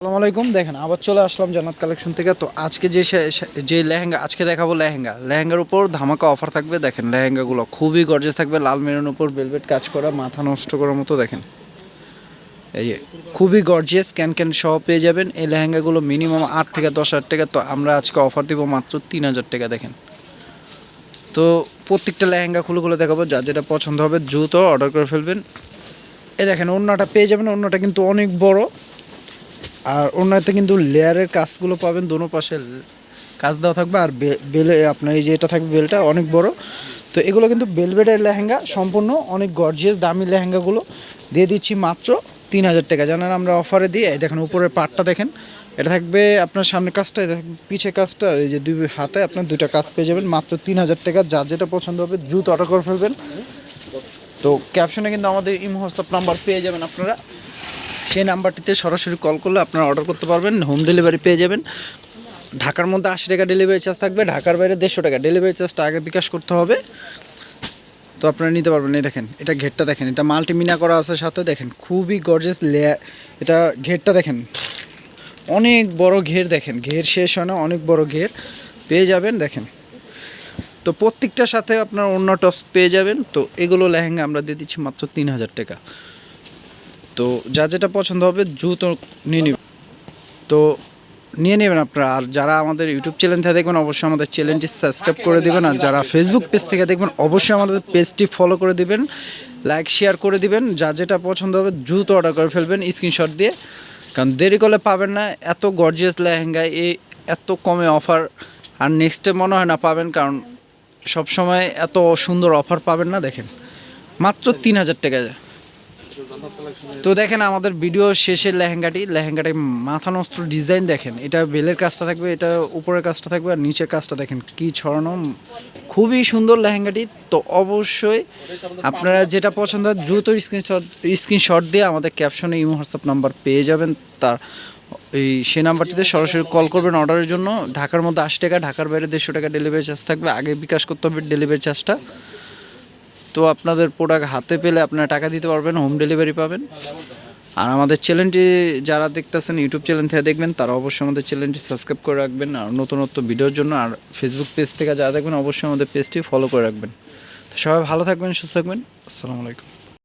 আসসালামু আলাইকুম। দেখেন, আবার চলে আসলাম জান্নাত কালেকশন থেকে। তো আজকে যে যে লেহেঙ্গা, আজকে দেখাবো লেহেঙ্গা। লেহেঙ্গার উপর ধামাকা অফার থাকবে। দেখেন, লেহেঙ্গাগুলো খুবই গর্জেস থাকবে। লাল মেরুন উপর ভেলভেট কাজ করা, মাথা নষ্ট করার মতো দেখেন। এই যে, খুবই গর্জিয়াস ক্যান ক্যান সহ পেয়ে যাবেন। এই লেহেঙ্গাগুলো মিনিমাম আট থেকে দশ হাজার টাকা। তো আমরা আজকে অফার দিব মাত্র তিন হাজার টাকা, দেখেন। তো প্রত্যেকটা লেহেঙ্গা খুলে খুলে দেখাবো। যা যেটা পছন্দ হবে দ্রুত অর্ডার করে ফেলবেন। এ দেখেন অন্যটা পেয়ে যাবেন। অন্যটা কিন্তু অনেক বড়। আর অন্যতে কিন্তু লেয়ারের কাজগুলো পাবেন, দোনো পাশে কাজ দেওয়া থাকবে। আর বেলে, আপনার এই যে এটা থাকবে বেলটা অনেক বড়। তো এগুলো কিন্তু বেলভেটের লেহেঙ্গা, সম্পূর্ণ অনেক গর্জিয়াস দামি লেহেঙ্গাগুলো। দিয়ে দিচ্ছি মাত্র তিন হাজার টাকা। জানেন আমরা অফারে দিয়ে দেখেন উপরের পাটটা দেখেন। এটা থাকবে আপনার সামনে কাজটা পিছে কাজটা, এই যে দুই হাতে আপনার দুইটা কাজ পেয়ে যাবেন। মাত্র তিন হাজার টাকা, যার যেটা পছন্দ হবে দ্রুত অর্ডার করে ফেলবেন। তো ক্যাপশনে কিন্তু আমাদের ইমো হোয়াটসঅ্যাপ নাম্বার পেয়ে যাবেন আপনারা। সেই নাম্বারটিতে সরাসরি কল করলে আপনারা অর্ডার করতে পারবেন, হোম ডেলিভারি পেয়ে যাবেন। ঢাকার মধ্যে আশি টাকা ডেলিভারি চার্জ থাকবে, ঢাকার বাইরে দেড়শো টাকা। ডেলিভারি চার্জটা আগে বিকাশ করতে হবে। তো আপনারা নিতে পারবেন। এই দেখেন, এটা ঘেরটা দেখেন, এটা মাল্টিমিনা করা আছে সাথে, দেখেন, খুবই গর্জেস লেয়ার এটা ঘেরটা দেখেন, অনেক বড় ঘের দেখেন, ঘের শেষ হয় না, অনেক বড় ঘের। পেয়ে যাবেন, দেখেন। তো প্রত্যেকটার সাথে আপনার অন্য টপস পেয়ে যাবেন। তো এগুলো লেহেঙ্গা আমরা দিয়ে দিচ্ছি মাত্র তিন হাজার টাকা। তো যা যেটা পছন্দ হবে দ্রুত নিয়ে নেবেন। তো নিয়ে নেবেন আপনারা। আর যারা আমাদের ইউটিউব চ্যানেল থেকে দেখবেন, অবশ্যই আমাদের চ্যানেলটি সাবস্ক্রাইব করে দেবেন। আর যারা ফেসবুক পেজ থেকে দেখবেন, অবশ্যই আমাদের পেজটি ফলো করে দেবেন। লাইক শেয়ার করে দিবেন। যা যেটা পছন্দ হবে, দ্রুত অর্ডার করে ফেলবেন স্ক্রিনশট দিয়ে। কারণ দেরি করলে পাবেন না। এত গর্জিয়াস লেহেঙ্গায় এই এত কমে অফার আর নেক্সটে মনে হয় না পাবেন, কারণ সবসময় এত সুন্দর অফার পাবেন না, দেখেন। মাত্র তিন হাজার টাকা তো দেখেন আমাদের ভিডিও শেষের লেহেঙ্গাটি লেহেঙ্গাটি মাথা নষ্ট ডিজাইন দেখেন। এটা বেলের কাজটা থাকবে, এটা উপরের কাজটা থাকবে আর নিচের কাজটা দেখেন কি ছড়ানো। খুবই সুন্দর লেহেঙ্গাটি, তো অবশ্যই আপনারা যেটা পছন্দ হয় দ্রুত স্ক্রিনশট স্ক্রিনশট দিয়ে আমাদের ক্যাপশনে ইমো, হোয়াটসঅ্যাপ নাম্বার পেয়ে যাবেন। তার এই সে নাম্বারটিতে সরাসরি কল করবেন অর্ডারের জন্য। ঢাকার মধ্যে আশি টাকা, ঢাকার বাইরে দেড়শো টাকা ডেলিভারি চার্জ থাকবে। আগে বিকাশ করতে হবে ডেলিভারি চার্জটা তো আপনাদের প্রোডাক্ট হাতে পেলে আপনারা টাকা দিতে পারবেন হোম ডেলিভারি পাবেন। আর আমাদের চ্যানেলটি যারা দেখতেছেন ইউটিউব চ্যানেল থেকে দেখবেন, তারা অবশ্যই আমাদের চ্যানেলটি সাবস্ক্রাইব করে রাখবেন। আর নতুনত্ব ভিডিওর জন্য আর ফেসবুক পেজ থেকে যারা দেখবেন, অবশ্যই আমাদের পেজটি ফলো করে রাখবেন। তো সবাই ভালো থাকবেন, সুস্থ থাকবেন। আসসালামু আলাইকুম।